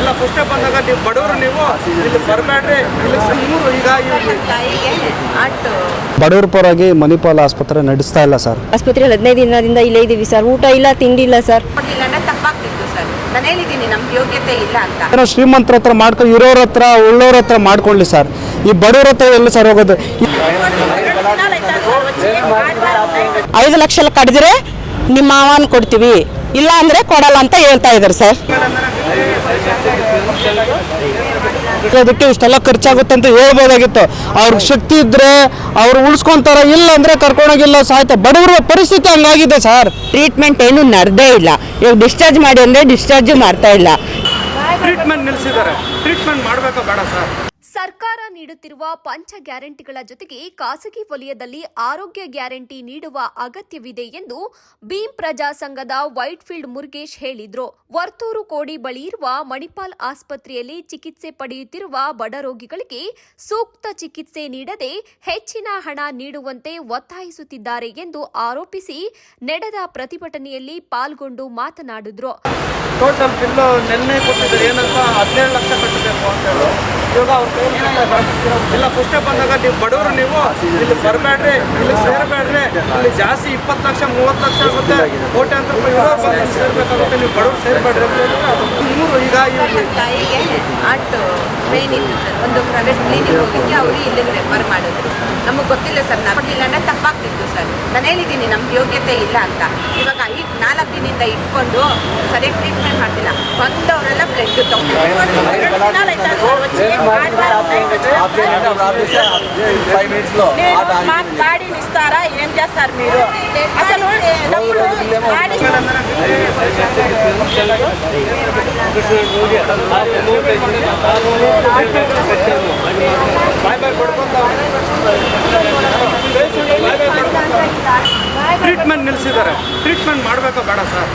ಇಲ್ಲ ಫಸ್ಟೇ ಬಂದಾಗ ನೀವು ಬಡವರು ನೀವು ಇಲ್ಲಿ ಬರಬೇಡ್ರಿ ಇಲ್ಲಿ ಮೂರು ಈಗ ಬಡವರ ತಾಯಿಗೆ ಆಟು ಬಡವ್ರ ಪರವಾಗಿ ಮಣಿಪಾಲ್ ಆಸ್ಪತ್ರೆ ನಡೆಸ್ತಾ ಇಲ್ಲ ಸರ್ ಆಸ್ಪತ್ರೆಯಲ್ಲಿ ಹದಿನೈದು ದಿನದಿಂದ ಇಲ್ಲೇ ಇದ್ದೀವಿ ಸರ್ ಊಟ ಇಲ್ಲ ತಿಂಡಿ ಇಲ್ಲ ಸರ್ ಕೊಡ್ಲಿಲ್ಲ ಅಂದ್ರೆ ತಪ್ಪಾಗ್ತಿತ್ತು ಸರ್ ನಾನು ಹೇಳಿದ್ದೀನಿ ನಮ್ಗೆ ಯೋಗ್ಯತೆ ಇಲ್ಲ ಅಂತ ಏನೋ ಶ್ರೀಮಂತರ ಹತ್ರ ಮಾಡ್ಕೊಂಡು ಇರೋರ ಹತ್ರ ಉಳ್ಳೋರ ಹತ್ರ ಮಾಡ್ಕೊಳ್ಳಿ ಸರ್ ಈ ಬಡವ್ರ ಹತ್ರ ಎಲ್ಲ ಸರ್ ಹೋಗೋದು. ಐದು ಲಕ್ಷ ಕಡಿದ್ರೆ ನಿಮ್ಮ ಮಾವನ್ ಕೊಡ್ತೀವಿ. ಇಲ್ಲ ಅಂದ್ರೆ ಕೊಡಲ್ಲ ಅಂತ ಹೇಳ್ತಾ ಇದ್ದಾರೆ ಸರ್. ಅದಕ್ಕೆ ಇಷ್ಟೆಲ್ಲ ಖರ್ಚಾಗುತ್ತೆ ಅಂತ ಹೇಳ್ಬೋದಾಗಿತ್ತು. ಅವ್ರಿಗೆ ಶಕ್ತಿ ಇದ್ರೆ ಅವ್ರು ಉಳಿಸ್ಕೊಂತಾರ ಇಲ್ಲ ಅಂದ್ರೆ ಕರ್ಕೊಂಡೋಗಿಲ್ಲ ಸಾಯ್ತ ಬಡವರ ಪರಿಸ್ಥಿತಿ ಹಂಗಾಗಿದೆ ಸರ್. ಟ್ರೀಟ್ಮೆಂಟ್ ಏನು ನಡೆದೇ ಇಲ್ಲ. ಇವಾಗ ಡಿಸ್ಚಾರ್ಜ್ ಮಾಡಿ ಅಂದ್ರೆ ಡಿಸ್ಚಾರ್ಜ್ ಮಾಡ್ತಾ ಇಲ್ಲ. ಟ್ರೀಟ್ಮೆಂಟ್ ನಿಲ್ಸಿದ್ದಾರೆ. ಟ್ರೀಟ್ಮೆಂಟ್ ಮಾಡಬೇಕಾ ಬೇಡ ಸರ್. ನೀಡುತ್ತಿರುವ ಪಂಚ ಗ್ಯಾರಂಟಿಗಳ ಜೊತೆಗೆ ಖಾಸಗಿ ವಲಯದಲ್ಲಿ ಆರೋಗ್ಯ ಗ್ಯಾರಂಟಿ ನೀಡುವ ಅಗತ್ಯವಿದೆ ಎಂದು ಭೀಮ್ ಪ್ರಜಾ ಸಂಘದ ವೈಟ್ಫೀಲ್ಡ್ ಮುರುಗೇಶ್ ಹೇಳಿದ್ರು. ವರ್ತೂರು ಕೋಡಿ ಬಳಿ ಇರುವ ಮಣಿಪಾಲ್ ಆಸ್ಪತ್ರೆಯಲ್ಲಿ ಚಿಕಿತ್ಸೆ ಪಡೆಯುತ್ತಿರುವ ಬಡ ರೋಗಿಗಳಿಗೆ ಸೂಕ್ತ ಚಿಕಿತ್ಸೆ ನೀಡದೆ ಹೆಚ್ಚಿನ ಹಣ ನೀಡುವಂತೆ ಒತ್ತಾಯಿಸುತ್ತಿದ್ದಾರೆ ಎಂದು ಆರೋಪಿಸಿ ನಡೆದ ಪ್ರತಿಭಟನೆಯಲ್ಲಿ ಪಾಲ್ಗೊಂಡು ಮಾತನಾಡಿದ್ರು. ಟೋಟಲ್ ಬಿಲ್ಲು ನಿನ್ನೆ ಕೊಟ್ಟಿದ್ದಾರೆ. ಏನಂತ? ಹದಿನೇಳು ಲಕ್ಷ ಕಟ್ಟಬೇಕು ಅಂತ ಹೇಳಿ. ಇವಾಗ ಇಲ್ಲ ಫಸ್ಟ್ ಬಂದಾಗ ನೀವು ಬಡವರು ನೀವು, ಇಲ್ಲಿ ಬರಬೇಡ್ರಿ ಇಲ್ಲಿ ಸೇರಬೇಡ್ರಿ ಇಲ್ಲಿ ಜಾಸ್ತಿ ಇಪ್ಪತ್ತು ಲಕ್ಷ, ಮೂವತ್ತು ಲಕ್ಷ ಆಗುತ್ತೆ. ಇರೋರು ಬಂದು ಸೇರ್ಬೇಕಾಗುತ್ತೆ. ನೀವು ಬಡವರು ಸೇರಬೇಡ್ರಿ ಅಂತ ಮೂರು ಈಗ ತಾಯಿಗೆ ಆಟ್ ಮೇನ್ ಒಂದು ಪ್ರೈವೇಟ್ ಕ್ಲಿನಿಕ್ ಹೋಗಿದ್ದೆ ಅವರು ಇಲ್ಲಿ ರೆಫರ್ ಮಾಡಿದ್ರು. ನಮಗೆ ಗೊತ್ತಿಲ್ಲ ಸರ್. ಕೊಡಲಿಲ್ಲ ಅಂದ್ರೆ ತಪ್ಪಾಗ್ತಿತ್ತು ಸರ್. ನಾನು ಹೇಳಿದ್ದೀನಿ, ನಮ್ಗೆ ಯೋಗ್ಯತೆ ಇಲ್ಲ ಅಂತ. ಇವಾಗ ಐದು, ನಾಲ್ಕು ದಿನದಿಂದ ಇಟ್ಕೊಂಡು ಸರಿಯಾಗಿ ಟ್ರೀಟ್ಮೆಂಟ್ ಮಾಡ್ತಿಲ್ಲ. ಬಂದವರೆಲ್ಲ ಬ್ಲಡ್ గాడి ఇస్తారా ఏం చేస్తారు మీరు అసలు డబ్బులు గాడి ಟ್ರೀಟ್ಮೆಂಟ್ ನಿಲ್ಲಿಸಿದ್ದಾರೆ ಟ್ರೀಟ್ಮೆಂಟ್ ಮಾಡಬೇಕಾ ಬೇಡ ಸರ್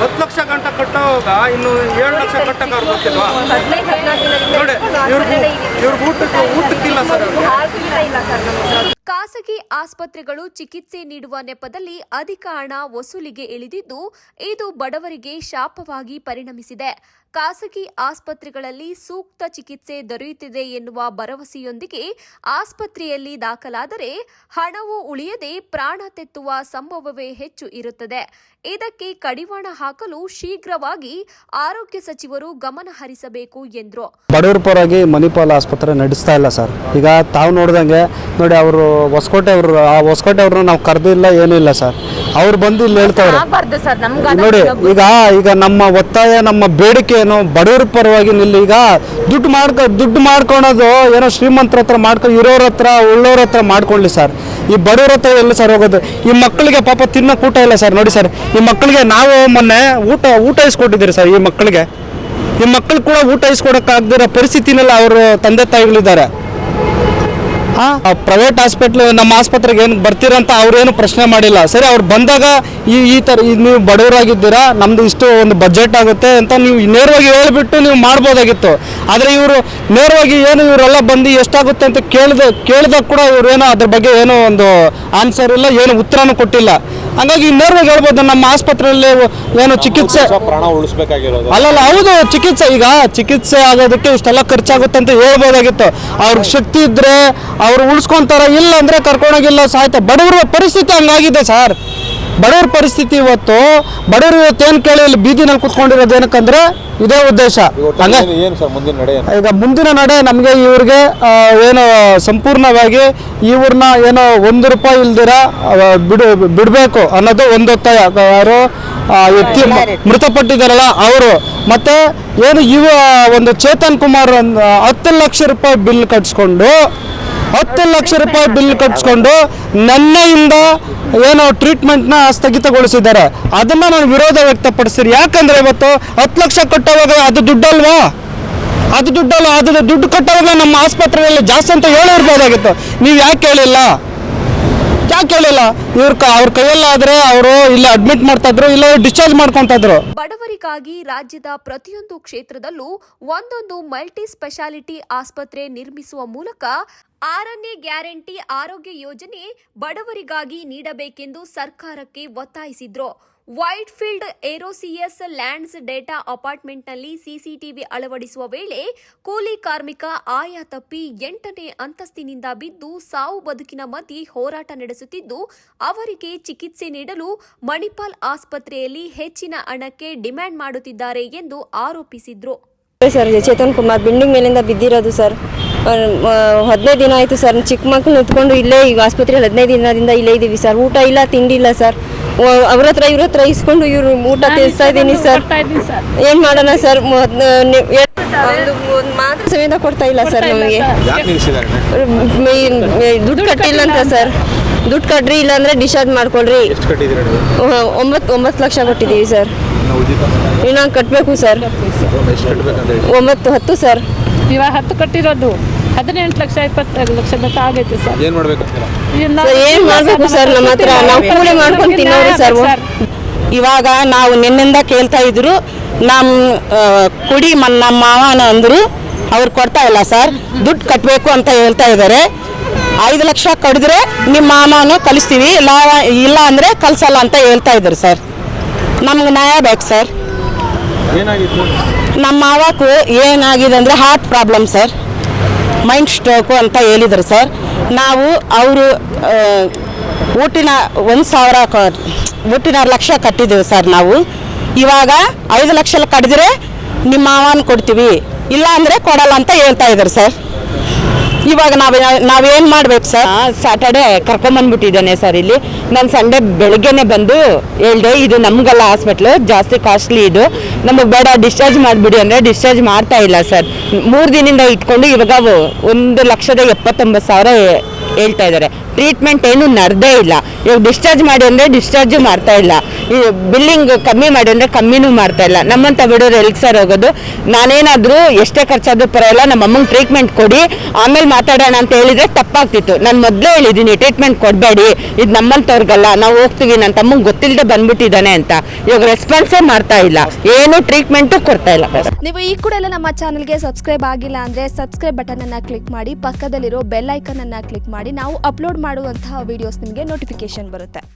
ಹತ್ತು ಲಕ್ಷ ಗಂಟೆ ಕಟ್ಟೋವಾಗ ಇನ್ನು ಏಳು ಲಕ್ಷ ಕಟ್ಟಕ್ಕೆ ಗೊತ್ತಿಲ್ವಾ? ನೋಡಿ ಇವ್ರಿಗೆ ಇವ್ರಿಗೆ ಊಟಕ್ಕೆ ಊಟಕ್ಕಿಲ್ಲ ಸರ್ ಖಾಸಗಿ ಆಸ್ಪತ್ರೆಗಳು ಚಿಕಿತ್ಸೆ ನೀಡುವ ನೆಪದಲ್ಲಿ ಅಧಿಕ ಹಣ ವಸೂಲಿಗೆ ಇಳಿದಿದ್ದು ಇದು ಬಡವರಿಗೆ ಶಾಪವಾಗಿ ಪರಿಣಮಿಸಿದೆ. ಖಾಸಗಿ ಆಸ್ಪತ್ರೆಗಳಲ್ಲಿ ಸೂಕ್ತ ಚಿಕಿತ್ಸೆ ದೊರೆಯುತ್ತಿದೆ ಎನ್ನುವ ಭರವಸೆಯೊಂದಿಗೆ ಆಸ್ಪತ್ರೆಯಲ್ಲಿ ದಾಖಲಾದರೆ ಹಣವು ಉಳಿಯದೆ ಪ್ರಾಣ ತೆತ್ತುವ ಸಂಭವವೇ ಹೆಚ್ಚು ಇರುತ್ತದೆ. ಇದಕ್ಕೆ ಕಡಿವಾಣ ಹಾಕಲು ಶೀಘ್ರವಾಗಿ ಆರೋಗ್ಯ ಸಚಿವರು ಗಮನ ಹರಿಸಬೇಕು ಎಂದರು. ಬಡವರ ಪರವಾಗಿ ಮಣಿಪಾಲ್ ಆಸ್ಪತ್ರೆ ನಡೆಸ್ತಾ ಇಲ್ಲ ಸರ್. ಈಗ ತಾವು ನೋಡಿದಂಗೆ ನೋಡಿ ಅವರು ಹೊಸಕೋಟೆ ಅವರು, ಆ ಹೊಸಕೋಟೆ ಅವ್ರನ್ನ ನಾವು ಕರೆದಿಲ್ಲ, ಏನೂ ಇಲ್ಲ ಸರ್. ಅವ್ರು ಬಂದು ಇಲ್ಲಿ ಹೇಳ್ತಾವ್ರೆ. ಆಗ್ಬಾರ್ದು ಸರ್ ನಮ್ಗೆ ನೋಡಿ ಈಗ ಈಗ ನಮ್ಮ ಒತ್ತಾಯ ನಮ್ಮ ಬೇಡಿಕೆ ಏನು ಬಡವ್ರ ಪರವಾಗಿ ನಿಲ್ಲಿ ಈಗ ದುಡ್ಡು ಮಾಡ್ಕೊ ದುಡ್ಡು ಮಾಡ್ಕೊಳೋದು ಏನೋ ಶ್ರೀಮಂತರ ಹತ್ರ ಮಾಡ್ಕೊ ಇರೋರ ಹತ್ರ ಉಳ್ಳೋರ ಹತ್ರ ಮಾಡ್ಕೊಳ್ಳಿ ಸರ್. ಈ ಬಡವ್ರ ಹತ್ರ ಎಲ್ಲ ಸರ್ ಹೋಗೋದು. ಈ ಮಕ್ಕಳಿಗೆ ಪಾಪ ತಿನ್ನೋ ಊಟ ಇಲ್ಲ ಸರ್ ನೋಡಿ ಸರ್. ಈ ಮಕ್ಕಳಿಗೆ ನಾವು ಮೊನ್ನೆ ಊಟ ಊಟ ಇಸ್ಕೊಟ್ಟಿದ್ದೀರಿ ಸರ್ ಈ ಮಕ್ಕಳಿಗೆ. ಈ ಮಕ್ಕಳು ಕೂಡ ಊಟ ಇಸ್ಕೊಡಕ್ಕಾಗದಿರೋ ಪರಿಸ್ಥಿತಿನೆಲ್ಲ ಅವರು ತಂದೆ ತಾಯಿಗಳಿದ್ದಾರೆ. ಪ್ರೈವೇಟ್ ಹಾಸ್ಪಿಟ್ಲ್ ನಮ್ಮ ಆಸ್ಪತ್ರೆಗೆ ಏನು ಬರ್ತೀರಂತ ಅವ್ರೇನು ಪ್ರಶ್ನೆ ಮಾಡಿಲ್ಲ. ಸರಿ, ಅವ್ರು ಬಂದಾಗ ಈ ಈ ಥರ ನೀವು ಬಡವರಾಗಿದ್ದೀರಾ, ನಮ್ದು ಇಷ್ಟು ಒಂದು ಬಜೆಟ್ ಆಗುತ್ತೆ ಅಂತ ನೀವು ನೇರವಾಗಿ ಹೇಳ್ಬಿಟ್ಟು ನೀವು ಮಾಡ್ಬೋದಾಗಿತ್ತು. ಆದರೆ ಇವರು ನೇರವಾಗಿ ಏನು ಇವರೆಲ್ಲ ಬಂದು ಎಷ್ಟಾಗುತ್ತೆ ಅಂತ ಕೇಳಿದ, ಕೇಳಿದಾಗ ಕೂಡ ಇವ್ರೇನೋ ಅದ್ರ ಬಗ್ಗೆ ಏನೋ ಒಂದು ಆನ್ಸರ್ ಇಲ್ಲ, ಏನು ಉತ್ತರನೂ ಕೊಟ್ಟಿಲ್ಲ. ಹಂಗಾಗಿ ಇನ್ನೇರ್ವಾಗಿ ಹೇಳ್ಬೋದು ನಮ್ಮ ಆಸ್ಪತ್ರೆಯಲ್ಲಿ ಏನು ಚಿಕಿತ್ಸೆ ಪ್ರಾಣ ಉಳಿಸ್ಬೇಕಾಗಿರೋದು. ಅಲ್ಲಲ್ಲ ಹೌದು ಚಿಕಿತ್ಸೆ ಈಗ ಚಿಕಿತ್ಸೆ ಆಗೋದಕ್ಕೆ ಇಷ್ಟೆಲ್ಲ ಖರ್ಚಾಗುತ್ತೆ ಅಂತ ಹೇಳ್ಬೋದಾಗಿತ್ತು. ಅವ್ರಿಗೆ ಶಕ್ತಿ ಇದ್ರೆ ಅವ್ರು ಉಳಿಸ್ಕೊಂತಾರ ಇಲ್ಲ ಅಂದ್ರೆ ಕರ್ಕೊಂಡೋಗಿಲ್ಲ ಸಾಯ್ತಾ ಬಡವರ ಪರಿಸ್ಥಿತಿ ಹಂಗಾಗಿದೆ ಸರ್. ಬಡವ್ರ ಪರಿಸ್ಥಿತಿ ಇವತ್ತು ಬಡವರು ಇವತ್ತು ಏನು ಕೇಳಿ ಇಲ್ಲಿ ಬೀದಿನಲ್ಲಿ ಕುತ್ಕೊಂಡಿರೋದು ಏನಕ್ಕಂದ್ರೆ ಇದೇ ಉದ್ದೇಶ. ಈಗ ಮುಂದಿನ ನಡೆ ನಮಗೆ ಇವ್ರಿಗೆ ಏನು ಸಂಪೂರ್ಣವಾಗಿ ಇವ್ರನ್ನ ಏನೋ ಒಂದು ರೂಪಾಯಿ ಇಲ್ದಿರ ಬಿಡು ಬಿಡಬೇಕು ಅನ್ನೋದು ಒಂದು ಒತ್ತಾಯ. ಯಾರು ವ್ಯಕ್ತಿ ಮೃತಪಟ್ಟಿದ್ದಾರಲ್ಲ ಅವರು. ಮತ್ತೆ ಏನು ಇವ ಒಂದು ಚೇತನ್ ಕುಮಾರ್ ಹತ್ತು ಲಕ್ಷ ರೂಪಾಯಿ ಬಿಲ್ ಕಟ್ಸ್ಕೊಂಡು ಹತ್ತು ಲಕ್ಷ ರೂಪಾಯಿ ಬಿಲ್ ಕಟ್ಸ್ಕೊಂಡು ನನ್ನೆಯಿಂದ ಏನು ಟ್ರೀಟ್ಮೆಂಟ್ನ ಸ್ಥಗಿತಗೊಳಿಸಿದ್ದಾರೆ. ಅದನ್ನ ನಾನು ವಿರೋಧ ವ್ಯಕ್ತಪಡಿಸ್ತೀನಿ. ಯಾಕಂದ್ರೆ ಇವತ್ತು ಹತ್ತು ಲಕ್ಷ ಕಟ್ಟೋವಾಗ ಅದು ದುಡ್ಡಲ್ವಾ? ಅದು ದುಡ್ಡಲ್ಲ ಅದು ದುಡ್ಡು ಕಟ್ಟೋವಾಗ ನಮ್ಮ ಆಸ್ಪತ್ರೆಯಲ್ಲಿ ಜಾಸ್ತಿ ಅಂತ ಹೇಳಿರ್ಬೋದಾಗಿತ್ತು ನೀವು ಯಾಕೆ ಹೇಳಿಲ್ಲ? ಯಾಕೆ ಹೇಳಿಲ್ಲ ಇವ್ರ ಅವ್ರ ಕೈಯಲ್ಲಾದ್ರೆ ಅವರು ಇಲ್ಲ ಅಡ್ಮಿಟ್ ಮಾಡ್ತಾ ಇದ್ರು, ಇಲ್ಲ ಡಿಸ್ಚಾರ್ಜ್ ಮಾಡ್ಕೊಂತ ಇದ್ರು. ಬಡವರಿಗಾಗಿ ರಾಜ್ಯದ ಪ್ರತಿಯೊಂದು ಕ್ಷೇತ್ರದಲ್ಲೂ ಒಂದೊಂದು ಮಲ್ಟಿ ಸ್ಪೆಷಾಲಿಟಿ ಆಸ್ಪತ್ರೆ ನಿರ್ಮಿಸುವ ಮೂಲಕ ಆರನೇ ಗ್ಯಾರಂಟಿ ಆರೋಗ್ಯ ಯೋಜನೆ ಬಡವರಿಗಾಗಿ ನೀಡಬೇಕೆಂದು ಸರ್ಕಾರಕ್ಕೆ ಒತ್ತಾಯಿಸಿದ್ರು. ವೈಟ್ಫೀಲ್ಡ್ ಏರೋಸಿಯಸ್ ಲ್ಯಾಂಡ್ಸ್ ಡೇಟಾ ಅಪಾರ್ಟ್ಮೆಂಟ್ನಲ್ಲಿ ಸಿಸಿಟಿವಿ ಅಳವಡಿಸುವ ವೇಳೆ ಕೂಲಿ ಕಾರ್ಮಿಕ ಆಯ ತಪ್ಪಿ ಎಂಟನೇ ಅಂತಸ್ತಿನಿಂದ ಬಿದ್ದು ಸಾವು ಬದುಕಿನ ಮಧ್ಯೆ ಹೋರಾಟ ನಡೆಸುತ್ತಿದ್ದು, ಅವರಿಗೆ ಚಿಕಿತ್ಸೆ ನೀಡಲು ಮಣಿಪಾಲ್ ಆಸ್ಪತ್ರೆಯಲ್ಲಿ ಹೆಚ್ಚಿನ ಹಣಕ್ಕೆ ಡಿಮ್ಯಾಂಡ್ ಮಾಡುತ್ತಿದ್ದಾರೆ ಎಂದು ಆರೋಪಿಸಿದ್ರು. ಸರ್ ಚೇತನ್ ಕುಮಾರ್. ಬಿಲ್ಡಿಂಗ್ ಮೇಲಿಂದ ಬಿದ್ದಿರೋದು, ಸರ್. ಹದಿನೈದು ದಿನ ಆಯಿತು, ಸರ್. ಚಿಕ್ಕ ಮಕ್ಕಳು ನಿಂತ್ಕೊಂಡು ಇಲ್ಲೇ ಈಗ ಆಸ್ಪತ್ರೆಯಲ್ಲಿ ಹದಿನೈದು ದಿನದಿಂದ ಇಲ್ಲೇ ಇದ್ದೀವಿ ಸರ್. ಊಟ ಇಲ್ಲ, ತಿಂಡಿ ಇಲ್ಲ, ಸರ್. ಅವ್ರ ಹತ್ರ ಇವ್ರ ಹತ್ರ ಇಸ್ಕೊಂಡು ಇವ್ರು ಊಟ ತಿಳಿಸ್ತಾ ಇದ್ದೀನಿ ಸರ್. ಏನು ಮಾಡೋಣ ಸರ್? ಒಂದು ಮಾತ್ರ ಸಮೇತ ಕೊಡ್ತಾ ಇಲ್ಲ ಸರ್ ನಮಗೆ. ದುಡ್ಡು ಕಟ್ಟಿಲ್ಲ ಅಂತ ಸರ್. ದುಡ್ಡು ಕಟ್ರಿ ಇಲ್ಲಾಂದ್ರೆ ಡಿಸ್ಚಾರ್ಜ್ ಮಾಡ್ಕೊಳ್ರಿ. ಒಂಬತ್ತು ಒಂಬತ್ತು ಲಕ್ಷ ಕೊಟ್ಟಿದ್ದೀವಿ ಸರ್. ಇನ್ನ ಕಟ್ಟಬೇಕು ಸರ್. ಒಂಬತ್ತು ಹತ್ತು ಸರ್. ಇವಾಗ ಹತ್ತು ಕಟ್ಟಿರೋದು. ಹದಿನೆಂಟು ಲಕ್ಷ ಇಪ್ಪತ್ತೆರಡು ಲಕ್ಷ ಮಟ್ಟ ಆಗೈತೆ ಸರ್. ಏನು ಮಾಡಬೇಕು ಸರ್ ಏನ್ ಮಾಡ್ಬೇಕು ಸರ್ ನಮ್ಮ ಹತ್ರ? ನಾವು ಕೂಲಿ ಮಾಡ್ಕೊಂಡು ತಿನ್ನೋರು ಸರ್. ಇವಾಗ ನಾವು ನಿನ್ನಿಂದ ಕೇಳ್ತಾ ಇದ್ರು ನಮ್ಮ ಆ, ಕುಡಿ ನಮ್ಮ ಮಾವನ ಅಂದರು ಅವ್ರು ಕೊಡ್ತಾ ಇಲ್ಲ ಸರ್. ದುಡ್ಡು ಕಟ್ಟಬೇಕು ಅಂತ ಹೇಳ್ತಾ ಇದ್ದಾರೆ ಐದು ಲಕ್ಷ ಕಡಿದ್ರೆ ನಿಮ್ಮ ಮಾಮನು ಕಲಿಸ್ತೀವಿ ಇಲ್ಲ ಇಲ್ಲ ಅಂದರೆ ಕಲಿಸಲ್ಲ ಅಂತ ಹೇಳ್ತಾ ಇದ್ರು ಸರ್. ನಮ್ಗೆ ನ್ಯಾಯ ಬೇಕು ಸರ್. ನಮ್ಮ ಮಾವಕ್ಕೂ ಏನಾಗಿದೆ ಅಂದರೆ heart problem sir. Mind stroke ಅಂತ ಹೇಳಿದರು ಸರ್. ನಾವು ಅವರು ಊಟಿನ ಒಂದು ಸಾವಿರ ಊಟಿನ ಲಕ್ಷ ಕಟ್ಟಿದ್ದೀವಿ ಸರ್ ನಾವು. ಇವಾಗ ಐದು ಲಕ್ಷ ಕಟ್ಟಿದ್ರೆ ನಿಮ್ಮ ಮಾವನ ಕೊಡ್ತೀವಿ. ಇಲ್ಲ ಅಂದರೆ ಕೊಡಲ್ಲ ಅಂತ ಹೇಳ್ತಾ ಇದ್ದಾರೆ ಸರ್. ಇವಾಗ ನಾವು ನಾವೇನು ಮಾಡ್ಬೇಕು ಸರ್? ಸ್ಯಾಟರ್ಡೆ ಕರ್ಕೊಂಬಂದ್ಬಿಟ್ಟಿದ್ದಾನೆ ಸರ್ ಇಲ್ಲಿ. ನಾನು ಸಂಡೆ ಬೆಳಗ್ಗೆನೆ ಬಂದು ಹೇಳ್ದೆ, ಇದು ನಮಗಲ್ಲ ಹಾಸ್ಪಿಟ್ಲು ಜಾಸ್ತಿ ಕಾಸ್ಟ್ಲಿ ಇದು. ನಮಗೆ ಬೇಡ ಡಿಸ್ಚಾರ್ಜ್ ಮಾಡಿಬಿಡಿ ಅಂದರೆ ಡಿಸ್ಚಾರ್ಜ್ ಮಾಡ್ತಾ ಇಲ್ಲ ಸರ್. ಮೂರು ದಿನದಿಂದ ಇಟ್ಕೊಂಡು ಇವಾಗ ಒಂದು ಲಕ್ಷದ ಎಪ್ಪತ್ತೊಂಬತ್ತು ಸಾವಿರ ಹೇಳ್ತಾ ಇದ್ದಾರೆ. ಟ್ರೀಟ್ಮೆಂಟ್ ಏನು ನಡೆದೇ ಇಲ್ಲ. ಇವಾಗ ಡಿಸ್ಚಾರ್ಜ್ ಮಾಡಿ ಅಂದರೆ ಡಿಸ್ಚಾರ್ಜು ಮಾಡ್ತಾ ಇಲ್ಲ. ಈ ಬಿಲ್ಲಿಂಗ್ ಕಮ್ಮಿ ಮಾಡಿ ಅಂದರೆ ಕಮ್ಮಿನೂ ಮಾಡ್ತಾ ಇಲ್ಲ. ನಮ್ಮಂತ ಬಿಡೋರು ಎಲ್ಲಿ ಸರ್ ಹೋಗೋದು? ನಾನೇನಾದರೂ ಎಷ್ಟೇ ಖರ್ಚಾದ್ರೂ ಪರವಾಗಿಲ್ಲ, ನಮ್ಮ ಅಮ್ಮಂಗೆ ಟ್ರೀಟ್ಮೆಂಟ್ ಕೊಡಿ. ಆಮೇಲೆ ಮಾತಾಡೋಣ ಅಂತ ಹೇಳಿದ್ರೆ ತಪ್ಪಾಗ್ತಿತ್ತು. ನಾನು ಮೊದಲೇ ಹೇಳಿದ್ದೀನಿ ಟ್ರೀಟ್ಮೆಂಟ್ ಕೊಡಬೇಡಿ. ಇದು ನಮ್ಮಂಥವ್ರಿಗಲ್ಲ ನಾವು ಹೋಗ್ತೀವಿ. ನನ್ನ ತಮ್ಮಂಗೆ ಗೊತ್ತಿಲ್ಲದೆ ಬಂದ್ಬಿಟ್ಟಿದ್ದಾನೆ ಅಂತ. ಇವಾಗ ರೆಸ್ಪಾನ್ಸೇ ಮಾಡ್ತಾ ಇಲ್ಲ. ಏನು ಟ್ರೀಟ್ಮೆಂಟು ಕೊಡ್ತಾ ಇಲ್ಲ. ನೀವು ಈ ಕೂಡ ಎಲ್ಲ ನಮ್ಮ ಚಾನಲ್ಗೆ ಸಬ್ಸ್ಕ್ರೈಬ್ ಆಗಿಲ್ಲ ಅಂದರೆ ಸಬ್ಸ್ಕ್ರೈಬ್ ಬಟನ್ ಅನ್ನು ಕ್ಲಿಕ್ ಮಾಡಿ, ಪಕ್ಕದಲ್ಲಿರೋ ಬೆಲ್ ಐಕನ್ ಅನ್ನು ಕ್ಲಿಕ್ ಮಾಡಿ. ನಾವು ಅಪ್ಲೋಡ್ ಮಾಡುವಂತಹ ವಿಡಿಯೋಸ್ ನಿಮಗೆ ನೋಟಿಫಿಕೇಶನ್ ಬರುತ್ತೆ.